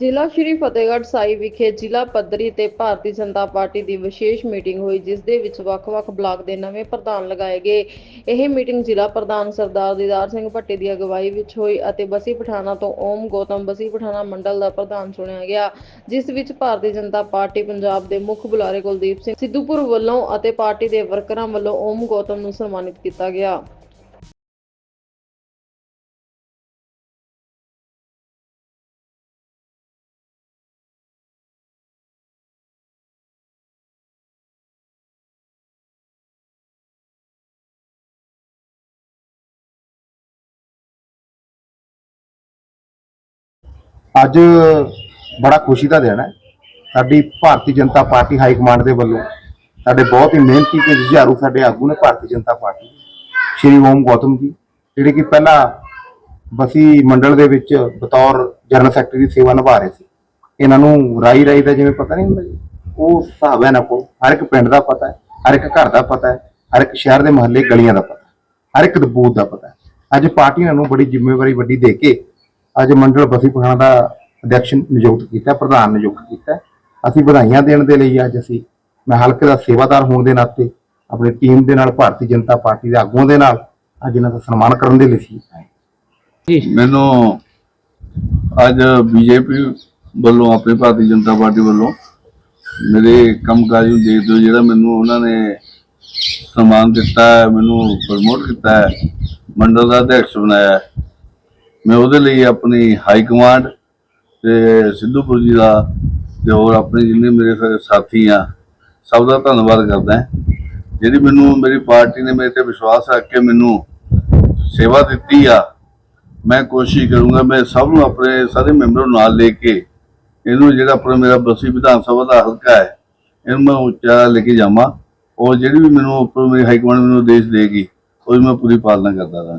ਜ਼ਿਲ੍ਹਾ ਸ਼੍ਰੀ ਫਤਿਹਗੜ੍ਹ ਸਾਹਿਬ ਵਿਖੇ ਜ਼ਿਲ੍ਹਾ ਪੱਧਰੀ ਤੇ ਭਾਰਤੀ ਜਨਤਾ ਪਾਰਟੀ ਦੀ ਵਿਸ਼ੇਸ਼ ਮੀਟਿੰਗ ਹੋਈ, ਜਿਸ ਦੇ ਵਿੱਚ ਵੱਖ-ਵੱਖ ਬਲਾਕ ਦੇ ਨਵੇਂ ਪ੍ਰਧਾਨ ਲਗਾਏ ਗਏ। ਇਹ ਮੀਟਿੰਗ ਜ਼ਿਲ੍ਹਾ ਪ੍ਰਧਾਨ ਸਰਦਾਰ ਦੀਦਾਰ ਸਿੰਘ ਭੱਟੀ ਦੀ ਅਗਵਾਈ ਵਿੱਚ ਹੋਈ ਅਤੇ ਬਸੀ ਪਠਾਣਾ ਤੋਂ ਓਮ ਗੌਤਮ, ਬਸੀ ਪਠਾਣਾ ਮੰਡਲ ਦਾ ਪ੍ਰਧਾਨ ਚੁਣਿਆ ਗਿਆ, ਜਿਸ ਵਿੱਚ ਭਾਰਤੀ ਜਨਤਾ ਪਾਰਟੀ ਪੰਜਾਬ ਦੇ ਮੁੱਖ ਬੁਲਾਰੇ ਕੁਲਦੀਪ ਸਿੰਘ ਸਿੱਧੂਪੁਰ ਵੱਲੋਂ ਅਤੇ ਪਾਰਟੀ ਦੇ ਵਰਕਰਾਂ ਵੱਲੋਂ ਓਮ ਗੌਤਮ ਨੂੰ ਸਨਮਾਨਿਤ ਕੀਤਾ ਗਿਆ। ਅੱਜ ਬੜਾ ਖੁਸ਼ੀ ਦਾ ਦਿਨ ਹੈ। ਸਾਡੀ Bharatiya Janata party high command ਦੇ ਵੱਲੋਂ ਸਾਡੇ ਬਹੁਤ ਹੀ ਮਿਹਨਤੀ ਤੇ ਜੁਝਾਰੂ ਸਾਡੇ ਆਗੂ ਨੇ ਭਾਰਤੀ ਜਨਤਾ ਪਾਰਟੀ ਸ਼੍ਰੀ ਓਮ ਗੌਤਮ ਜੀ, ਜਿਹੜੇ ਕਿ ਪਹਿਲਾਂ ਬਸੀ ਮੰਡਲ ਦੇ ਵਿੱਚ ਬਤੌਰ ਜਨਰਲ ਸੈਕਟਰੀ ਦੀ ਸੇਵਾ ਨਿਭਾ ਰਹੇ ਸੀ। ਇਹਨਾਂ ਨੂੰ ਰਾਈ ਰਾਈ ਦਾ ਜਿਵੇਂ ਪਤਾ ਨਹੀਂ ਹੁੰਦਾ ਜੀ, ਉਹ ਹਿਸਾਬ ਹੈ ਨਾ ਕੋ ਹਰ ਇੱਕ ਪਿੰਡ ਦਾ ਪਤਾ ਹੈ, ਹਰ ਇੱਕ ਘਰ ਦਾ ਪਤਾ ਹੈ, ਹਰ ਇੱਕ ਸ਼ਹਿਰ ਦੇ ਮਹੱਲੇ ਗਲੀਆਂ ਦਾ ਪਤਾ ਹਰ ਇੱਕ ਦਬੂਤ ਦਾ ਪਤਾ ਹੈ। ਅੱਜ ਪਾਰਟੀ ਇਹਨਾਂ ਨੂੰ ਬੜੀ ਜ਼ਿੰਮੇਵਾਰੀ ਵੱਡੀ ਦੇ ਕੇ ਅੱਜ ਮੰਡਲ ਬਸੀ ਪਠਾਣਾ ਦਾ ਅਧਿਕਸ਼ ਨਿਯੁਕਤ ਕੀਤਾ, ਪ੍ਰਧਾਨ ਨਿਯੁਕਤ ਕੀਤਾ। ਅਸੀਂ ਵਧਾਈਆਂ ਦੇਣ ਦੇ ਲਈ ਅੱਜ ਅਸੀਂ ਮੈਂ ਹਲਕੇ ਦਾ ਸੇਵਾਦਾਰ ਹੋਣ ਦੇ ਨਾਤੇ ਆਪਣੀ ਟੀਮ ਦੇ ਨਾਲ, ਭਾਰਤੀ ਜਨਤਾ ਪਾਰਟੀ ਦੇ ਆਗੂਆਂ ਦੇ ਨਾਲ ਅੱਜ ਇਹਨਾਂ ਦਾ ਸਨਮਾਨ ਕਰਨ ਦੇ ਲਈ ਸੀ ਆਏ। ਮੈਨੂੰ ਅੱਜ ਬੀਜੇਪੀ ਵੱਲੋਂ, ਆਪਣੀ ਭਾਰਤੀ ਜਨਤਾ ਪਾਰਟੀ ਵੱਲੋਂ ਮੇਰੇ ਕੰਮਕਾਜ ਨੂੰ ਦੇਖਦੇ ਹੋ ਜਿਹੜਾ ਮੈਨੂੰ ਉਹਨਾਂ ਨੇ ਸਨਮਾਨ ਦਿੱਤਾ ਮੈਨੂੰ ਪ੍ਰਮੋਟ ਕੀਤਾ ਹੈ, ਮੰਡਲ ਦਾ ਅਧਿਕਸ਼ ਬਣਾਇਆ ਮੈਂ ਉਹਦੇ ਲਈ ਆਪਣੀ ਹਾਈ ਕਮਾਂਡ ਤੇ ਸਿੱਧੂਪੁਰ ਜੀ ਦਾ ਤੇ ਹੋਰ ਆਪਣੇ ਜਿੰਨੇ ਮੇਰੇ ਸਾਰੇ ਸਾਥੀ ਆ, ਸਭ ਦਾ ਧੰਨਵਾਦ ਕਰਦਾ ਜਿਹੜੀ ਮੈਨੂੰ, ਮੇਰੀ ਪਾਰਟੀ ਨੇ ਮੇਰੇ ਤੇ ਵਿਸ਼ਵਾਸ ਰੱਖ ਕੇ ਮੈਨੂੰ ਸੇਵਾ ਦਿੱਤੀ ਆ, ਮੈਂ ਕੋਸ਼ਿਸ਼ ਕਰੂੰਗਾ, ਮੈਂ ਸਭ ਨੂੰ ਆਪਣੇ ਸਾਰੇ ਮੈਂਬਰ ਨੂੰ ਨਾਲ ਲੈ ਕੇ ਇਹਨੂੰ ਜਿਹੜਾ ਆਪਣਾ ਮੇਰਾ ਬਸੀ ਵਿਧਾਨ ਸਭਾ ਦਾ ਹਲਕਾ ਹੈ, ਇਹਨੂੰ ਮੈਂ ਉੱਚਾ ਲੈ ਕੇ ਜਾਵਾਂ। ਉਹ ਜਿਹੜੀ ਵੀ ਮੈਨੂੰ ਉੱਪਰ ਮੇਰੀ ਹਾਈ ਕਮਾਂਡ ਮੈਨੂੰ ਆਦੇਸ਼ ਦੇਗੀ, ਉਹਦੀ ਮੈਂ ਪੂਰੀ ਪਾਲਣਾ ਕਰਦਾ ਰਹਾਂ